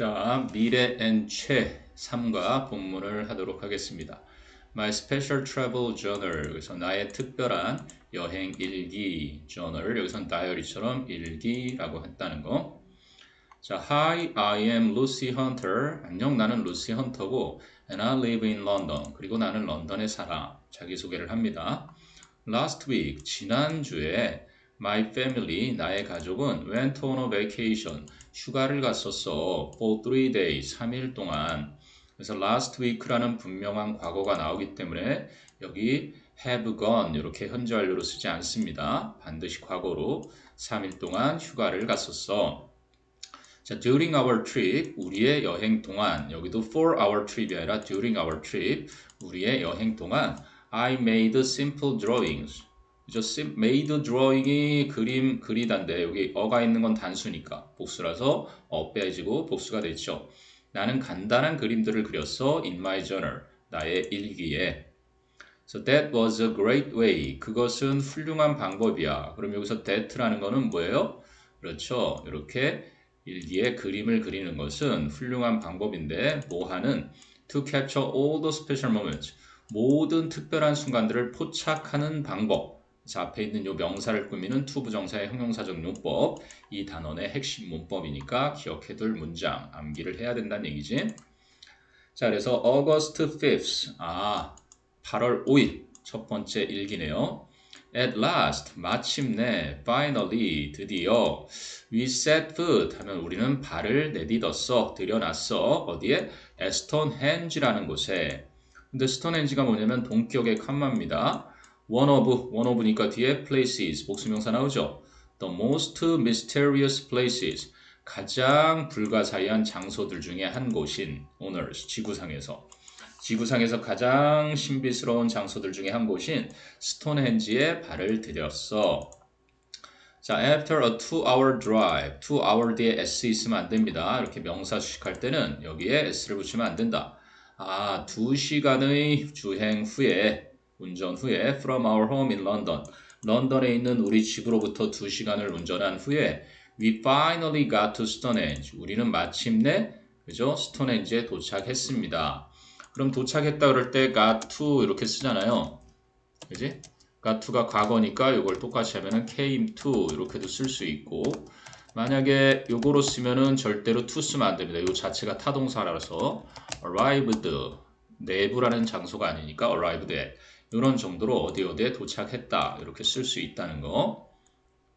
자, 미래 and 최 3과 본문을 하도록 하겠습니다. My special travel journal. 여기서 나의 특별한 여행 일기 journal. 여기선 다이어리처럼 일기라고 했다는 거. 자, Hi, I am Lucy Hunter. 안녕, 나는 루시 헌터고 and I live in London. 그리고 나는 런던에 살아. 자기소개를 합니다. Last week, 지난주에 My family, 나의 가족은 went on a vacation. 휴가를 갔었어. for three days, 3일 동안. 그래서 last week라는 분명한 과거가 나오기 때문에 여기 have gone 이렇게 현재 완료로 쓰지 않습니다. 반드시 과거로 3일 동안 휴가를 갔었어. 자, during our trip, 우리의 여행 동안, 여기도 for our trip이 아니라 during our trip, 우리의 여행 동안 I made simple drawings. 그죠? made drawing이 그림 그리단데 여기 어가 있는 건 단수니까 복수라서 어 빼지고 복수가 됐죠. 나는 간단한 그림들을 그렸어 in my journal 나의 일기에. So that was a great way. 그것은 훌륭한 방법이야. 그럼 여기서 that라는 거는 뭐예요? 그렇죠. 이렇게 일기에 그림을 그리는 것은 훌륭한 방법인데 뭐 하는 to capture all the special moments. 모든 특별한 순간들을 포착하는 방법. 자, 앞에 있는 요 명사를 꾸미는 투부정사의 형용사적 용법 이 단원의 핵심 문법이니까 기억해둘 문장 암기를 해야 된다는 얘기지. 자, 그래서 August 5th 아 8월 5일 첫 번째 일기네요. At last 마침내 finally 드디어 we set foot 하면 우리는 발을 내딛었어 들여놨어 어디에 에스톤헨지라는 곳에 근데 스톤헨지가 뭐냐면 동격의 칸마입니다. One of, one of니까 뒤에 places, 복수명사 나오죠. The most mysterious places, 가장 불가사의한 장소들 중에 한 곳인 owners, 지구상에서. 지구상에서 가장 신비스러운 장소들 중에 한 곳인 스톤헨지에 발을 들였어. 자, after a two-hour drive, two-hour 뒤에 s 있으면 안 됩니다. 이렇게 명사 수식할 때는 여기에 s를 붙이면 안 된다. 아, 두 시간의 주행 후에 운전 후에 from our home in London. 런던에 있는 우리 집으로부터 2시간을 운전한 후에 we finally got to Stonehenge. 우리는 마침내 그죠? 스톤헨지에 도착했습니다. 그럼 도착했다 그럴 때 got to 이렇게 쓰잖아요. 그지? got to가 과거니까 이걸 똑같이 하면은 came to 이렇게도 쓸 수 있고 만약에 요거로 쓰면은 절대로 to 쓰면 안 됩니다. 요 자체가 타동사라서 arrived 내부라는 장소가 아니니까 arrived at 이런 정도로 어디 어디에 도착했다 이렇게 쓸 수 있다는 거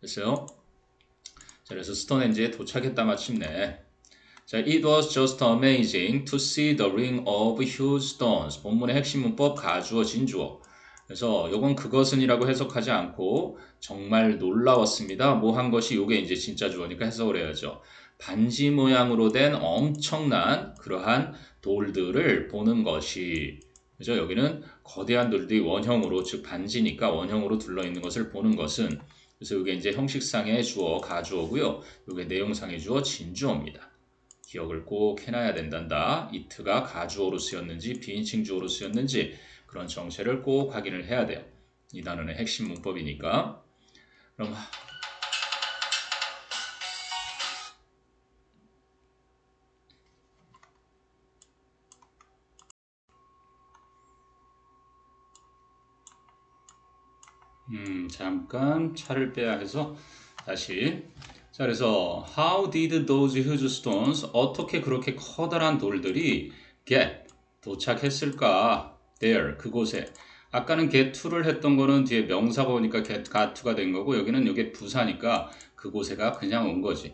됐어요? 자, 그래서 스톤헨지에 도착했다 마침내 자, it was just amazing to see the ring of huge stones. 본문의 핵심 문법 가주어 진주어. 그래서 요건 그것은이라고 해석하지 않고 정말 놀라웠습니다. 뭐 한 것이 요게 이제 진짜 주어니까 해석을 해야죠. 반지 모양으로 된 엄청난 그러한 돌들을 보는 것이 그죠? 여기는 거대한 돌들이 원형으로 즉 반지니까 원형으로 둘러 있는 것을 보는 것은 그래서 이게 이제 형식상의 주어 가주어고요. 이게 내용상의 주어 진주어입니다. 기억을 꼭 해놔야 된단다. 이트가 가주어로 쓰였는지 비인칭 주어로 쓰였는지 그런 정체를 꼭 확인을 해야 돼요. 이 단어는 핵심 문법이니까. 그럼 음, 잠깐 차를 빼야 해서 다시. 자 그래서 how did those huge stones 어떻게 그렇게 커다란 돌들이 get 도착했을까? There 그곳에. 아까는 get to를 했던 거는 뒤에 명사가 오니까 get got to가 된 거고 여기는 이게 부사니까 그곳에가 그냥 온 거지.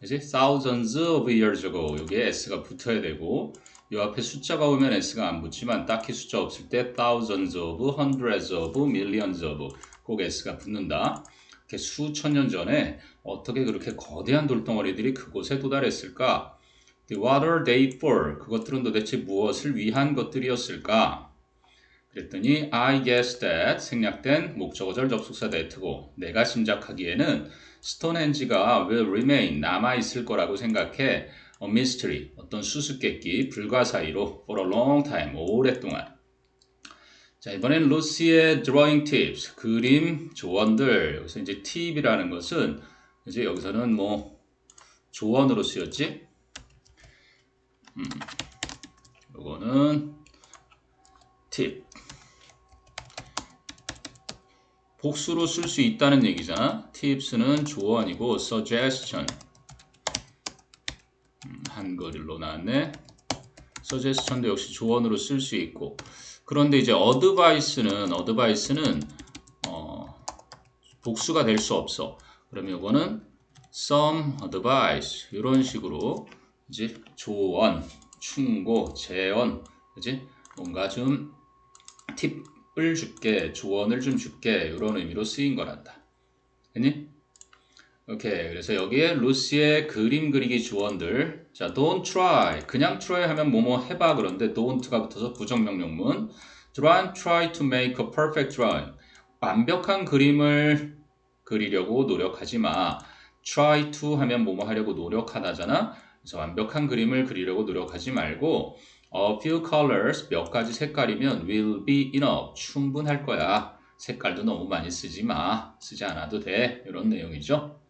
그지? thousands of years ago. 여기에 s가 붙어야 되고 이 앞에 숫자가 오면 s가 안 붙지만 딱히 숫자 없을 때 thousands of, hundreds of, millions of 꼭 s가 붙는다. 이렇게 수천 년 전에 어떻게 그렇게 거대한 돌덩어리들이 그곳에 도달했을까? What are they for? 그것들은 도대체 무엇을 위한 것들이었을까? 그랬더니 I guess that 생략된 목적어절 접속사 that고 내가 짐작하기에는 스톤헨지가 will remain 남아 있을 거라고 생각해 a mystery 어떤 수수께끼 불가사의로 for a long time 오랫동안 자, 이번엔 루시의 드로잉 팁스, 그림 조언들. 여기서 이제 팁이라는 것은 이제 여기서는 뭐 조언으로 쓰였지? 요거는 팁. 복수로 쓸 수 있다는 얘기잖아. 팁스는 조언이고 suggestion. 음, 한글로 나왔네. Suggestion도 역시 조언으로 쓸 수 있고. 그런데 이제 advice는 advice는 어, 복수가 될 수 없어. 그러면 이거는 some advice 이런 식으로 이제 조언, 충고, 제언, 그지? 뭔가 좀 팁을 줄게, 조언을 좀 줄게 이런 의미로 쓰인 거란다. 됐니? 오케이. 그래서 여기에 루시의 그림 그리기 조언들. 자, don't try. 그냥 try 하면 뭐뭐 해봐. 그런데 don't가 붙어서 부정명령문. Don't try to make a perfect drawing. 완벽한 그림을 그리려고 노력하지 마. try to 하면 뭐뭐 하려고 노력하다잖아. 그래서 완벽한 그림을 그리려고 노력하지 말고 a few colors 몇 가지 색깔이면 will be enough 충분할 거야. 색깔도 너무 많이 쓰지 마. 쓰지 않아도 돼. 이런 내용이죠.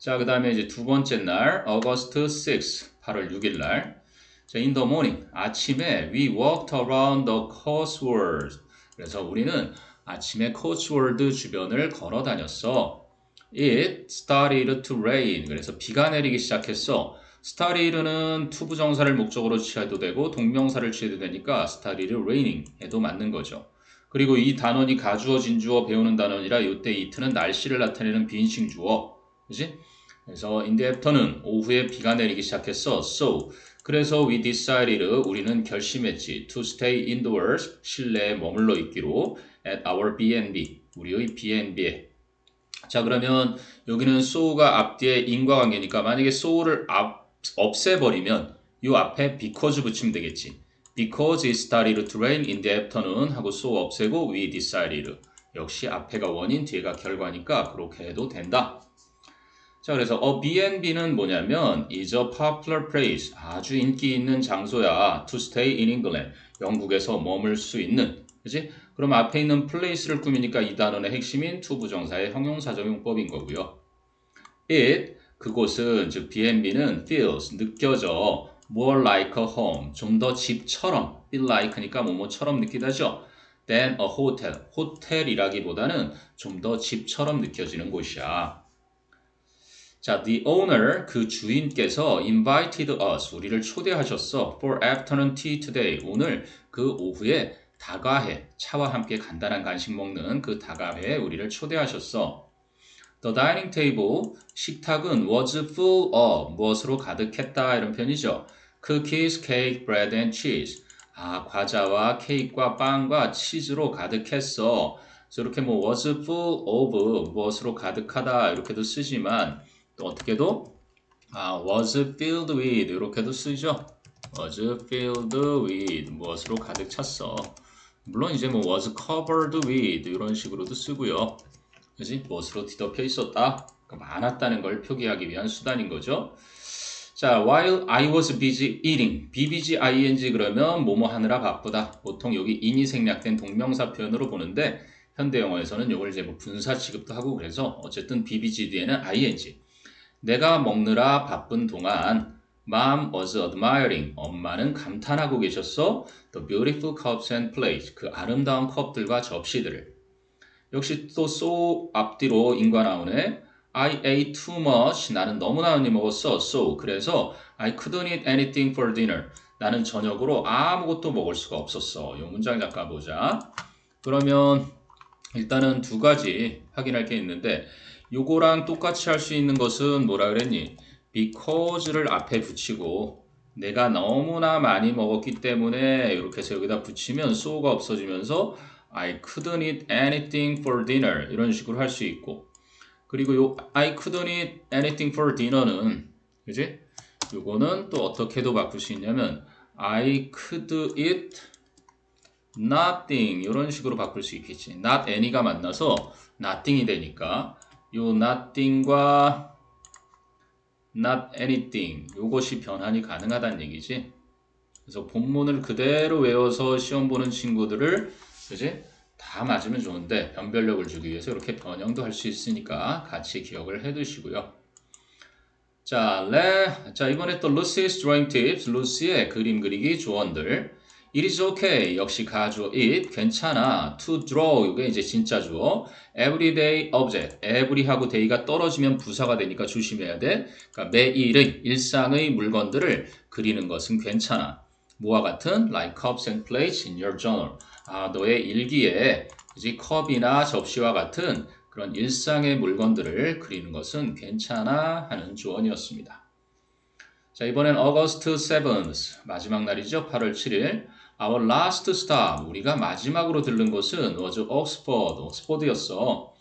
자, 그 다음에 이제 두 번째 날, August 6, 8월 6일 날. 자, in the morning, 아침에 we walked around the Cotswolds. 그래서 우리는 아침에 Cotswold 주변을 걸어 다녔어. It started to rain. 그래서 비가 내리기 시작했어. started는 투부정사를 목적으로 취해도 되고 동명사를 취해도 되니까 started raining 해도 맞는 거죠. 그리고 이 단원이 가주어 진주어 배우는 단원이라 이때 it는 날씨를 나타내는 비인칭 주어. 그지? 그래서 in the afternoon 오후에 비가 내리기 시작했어. So 그래서 we decided 우리는 결심했지 to stay indoors 실내에 머물러 있기로 at our B&B 우리의 B&B에 자 그러면 여기는 so가 앞뒤에 인과관계니까 만약에 so를 앞, 없애버리면 이 앞에 because 붙이면 되겠지. Because it started to rain in the afternoon 하고 so 없애고 we decided 역시 앞에가 원인 뒤에가 결과니까 그렇게 해도 된다. 자 그래서 a B&B는 뭐냐면 is a popular place 아주 인기 있는 장소야 to stay in England 영국에서 머물 수 있는 그지? 그럼 앞에 있는 place를 꾸미니까 이 단원의 핵심인 to 부정사의 형용사 적용법인 거고요. it 그곳은 즉 B&B는 feels 느껴져 more like a home 좀 더 집처럼 feel like니까 뭐뭐처럼 느끼다죠. than a hotel 호텔이라기보다는 좀 더 집처럼 느껴지는 곳이야. 자, the owner 그 주인께서 invited us 우리를 초대하셨어 for afternoon tea today 오늘 그 오후에 다과회 차와 함께 간단한 간식 먹는 그 다과회에 우리를 초대하셨어. The dining table 식탁은 was full of 무엇으로 가득했다 이런 편이죠. Cookies, cake, bread and cheese. 아 과자와 케이크와 빵과 치즈로 가득했어. 그래서 이렇게 뭐 was full of 무엇으로 가득하다 이렇게도 쓰지만 또 어떻게도 아 was filled with 이렇게도 쓰죠. was filled with 무엇으로 가득 찼어. 물론 이제 뭐 was covered with 이런 식으로도 쓰고요. 그지? 무엇으로 뒤덮여 있었다. 그러니까 많았다는 걸 표기하기 위한 수단인 거죠. 자, while I was busy eating. BBG ing 그러면 뭐뭐 하느라 바쁘다. 보통 여기 in이 생략된 동명사 표현으로 보는데 현대 영어에서는 이걸 이제 뭐 분사 취급도 하고 그래서 어쨌든 BBG 뒤에는 ing. 내가 먹느라 바쁜 동안 Mom was admiring. 엄마는 감탄하고 계셨어. The beautiful cups and plates. 그 아름다운 컵들과 접시들을. 역시 또 so 앞뒤로 인과 나오네. I ate too much. 나는 너무나 많이 먹었어. So 그래서 I couldn't eat anything for dinner. 나는 저녁으로 아무것도 먹을 수가 없었어. 이 문장 잠깐 보자. 그러면 일단은 두 가지 확인할 게 있는데 요거랑 똑같이 할 수 있는 것은 뭐라 그랬니? because를 앞에 붙이고 내가 너무나 많이 먹었기 때문에 이렇게 해서 여기다 붙이면 so가 없어지면서 I couldn't eat anything for dinner 이런 식으로 할 수 있고 그리고 요 I couldn't eat anything for dinner는 그지? 요거는 또 어떻게도 바꿀 수 있냐면 I could eat nothing 이런 식으로 바꿀 수 있겠지. not any가 만나서 nothing이 되니까 요 nothing과 not anything 요것이 변환이 가능하다는 얘기지. 그래서 본문을 그대로 외워서 시험 보는 친구들을 그지? 다 맞으면 좋은데 변별력을 주기 위해서 이렇게 변형도 할 수 있으니까 같이 기억을 해 두시고요. 자, 레, 자 이번에 또 Lucy's drawing tips, 루시의 그림 그리기 조언들. It is okay. 역시 가주어 it. 괜찮아. To draw. 이게 이제 진짜 주어. Everyday object. Every하고 day가 떨어지면 부사가 되니까 조심해야 돼. 그러니까 매일의 일상의 물건들을 그리는 것은 괜찮아. 뭐와 같은 like cups and plates in your journal. 아, 너의 일기에 그지 컵이나 접시와 같은 그런 일상의 물건들을 그리는 것은 괜찮아 하는 조언이었습니다. 자, 이번엔 August 7th 마지막 날이죠. 8월 7일. Our last stop 우리가 마지막으로 들른 곳은 was Oxford, 옥스퍼드였어.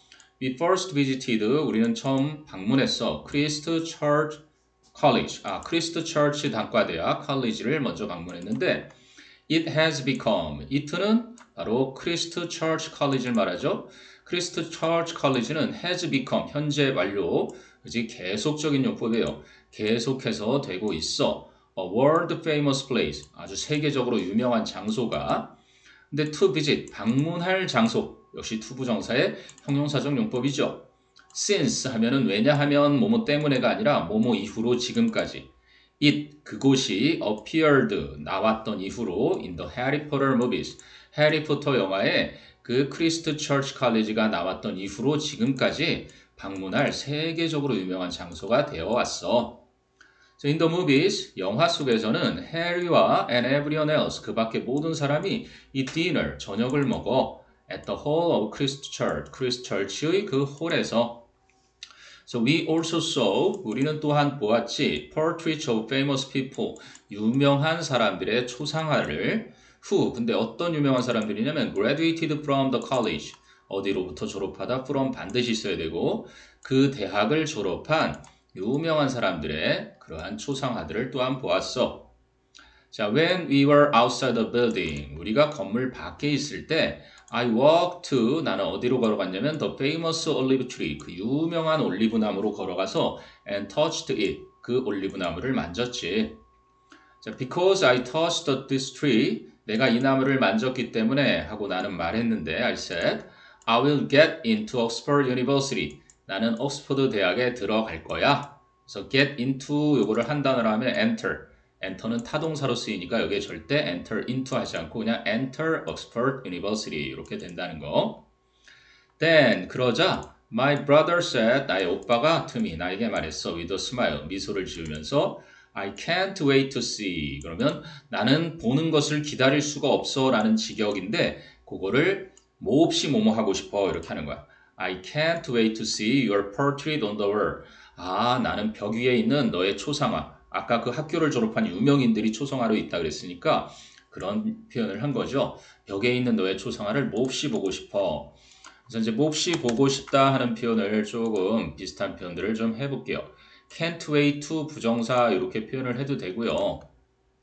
We first visited 우리는 처음 방문했어. Christ Church College. 아, 크리스트 처치 단과대학 컬리지를 먼저 방문했는데 it has become it는 바로 크리스트 처치 컬리지를 말하죠. 크리스트 처치 컬리지는 has become 현재 완료 그지 계속적인 용법이에요. 계속해서 되고 있어. A world famous place. 아주 세계적으로 유명한 장소가. 근데 to visit 방문할 장소. 역시 투부정사의 형용사적 용법이죠. since 하면은 왜냐하면 뭐뭐 때문에가 아니라 뭐뭐 이후로 지금까지. it 그곳이 appeared 나왔던 이후로 in the Harry Potter movies. 해리포터 영화에 그 크리스트 처치 칼리지가 나왔던 이후로 지금까지 방문할 세계적으로 유명한 장소가 되어 왔어. In the movies, 영화 속에서는 해리와 and everyone else, 그 밖에 모든 사람이 이 dinner, 저녁을 먹어 at the hall of Christ Church, 크리스트 처치의 그 홀에서 So we also saw, 우리는 또한 보았지, portraits of famous people, 유명한 사람들의 초상화를 who, 근데 어떤 유명한 사람들이냐면 graduated from the college, 어디로부터 졸업하다 from 반드시 있어야 되고 그 대학을 졸업한 유명한 사람들의 그러한 초상화들을 또한 보았어. 자, when we were outside the building, 우리가 건물 밖에 있을 때 I walked to 나는 어디로 걸어갔냐면 the famous olive tree 그 유명한 올리브 나무로 걸어가서 and touched it 그 올리브 나무를 만졌지. 자, because I touched this tree 내가 이 나무를 만졌기 때문에 하고 나는 말했는데 I said I will get into Oxford University. 나는 옥스퍼드 대학에 들어갈 거야. 그래서 get into 요거를 한 단어로 하면 enter. enter는 타동사로 쓰이니까 여기에 절대 enter into 하지 않고 그냥 enter Oxford University 이렇게 된다는 거. Then 그러자 my brother said 나의 오빠가 to me 나에게 말했어 with a smile 미소를 지으면서 I can't wait to see 그러면 나는 보는 것을 기다릴 수가 없어라는 직역인데 그거를 몹시 뭐뭐 하고 싶어 이렇게 하는 거야. I can't wait to see your portrait on the wall. 아 나는 벽 위에 있는 너의 초상화 아까 그 학교를 졸업한 유명인들이 초상화로 있다 그랬으니까 그런 표현을 한 거죠. 벽에 있는 너의 초상화를 몹시 보고 싶어. 그래서 이제 몹시 보고 싶다 하는 표현을 조금 비슷한 표현들을 좀 해볼게요. can't wait to 부정사 이렇게 표현을 해도 되고요.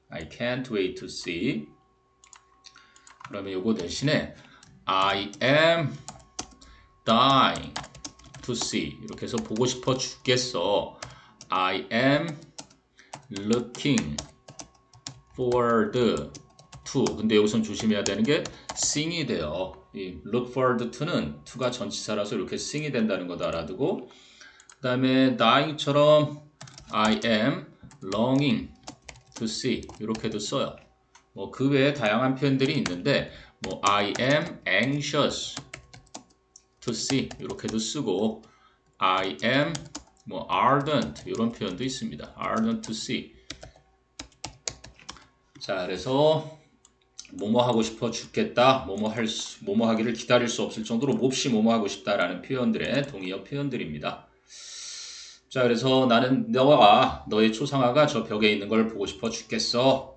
I can't wait to see. 그러면 요거 대신에 I am dying to see 이렇게 해서 보고 싶어 죽겠어. I am looking forward to 근데 여기선 조심해야 되는 게 sing이 돼요. 이 look forward to는 to가 전치사라서 이렇게 sing이 된다는 것도 알아두고 그 다음에 dying처럼 I am longing to see 이렇게도 써요. 뭐 그 외에 다양한 표현들이 있는데 뭐 I am anxious to see 이렇게도 쓰고 I am 뭐 ardent 이런 표현도 있습니다. ardent to see. 자, 그래서 뭐뭐 하고 싶어 죽겠다, 뭐뭐 할 수, 뭐뭐 하기를 기다릴 수 없을 정도로 몹시 뭐뭐 하고 싶다라는 표현들의 동의어 표현들입니다. 자, 그래서 나는 너와 너의 초상화가 저 벽에 있는 걸 보고 싶어 죽겠어.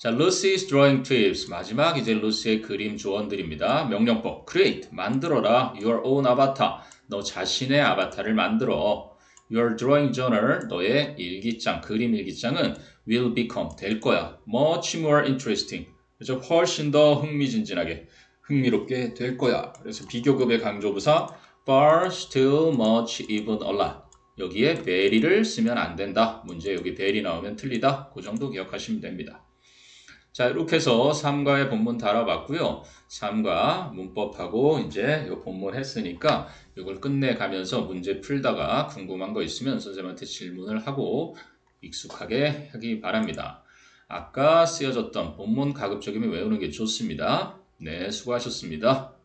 자, Lucy's drawing tips 마지막 이제 루시의 그림 조언들입니다. 명령법 create 만들어라 your own avatar 너 자신의 아바타를 만들어. Your drawing journal, 너의 일기장, 그림 일기장은 will become, 될 거야. Much more interesting. 그래서 훨씬 더 흥미진진하게, 흥미롭게 될 거야. 그래서 비교급의 강조부사 far, still, much, even, a lot. 여기에 very를 쓰면 안 된다. 문제 여기 very 나오면 틀리다. 그 정도 기억하시면 됩니다. 자, 이렇게 해서 3과의 본문 달아봤고요. 3과 문법하고 이제 이 본문 했으니까 이걸 끝내가면서 문제 풀다가 궁금한 거 있으면 선생님한테 질문을 하고 익숙하게 하기 바랍니다. 아까 쓰여졌던 본문 가급적이면 외우는 게 좋습니다. 네, 수고하셨습니다.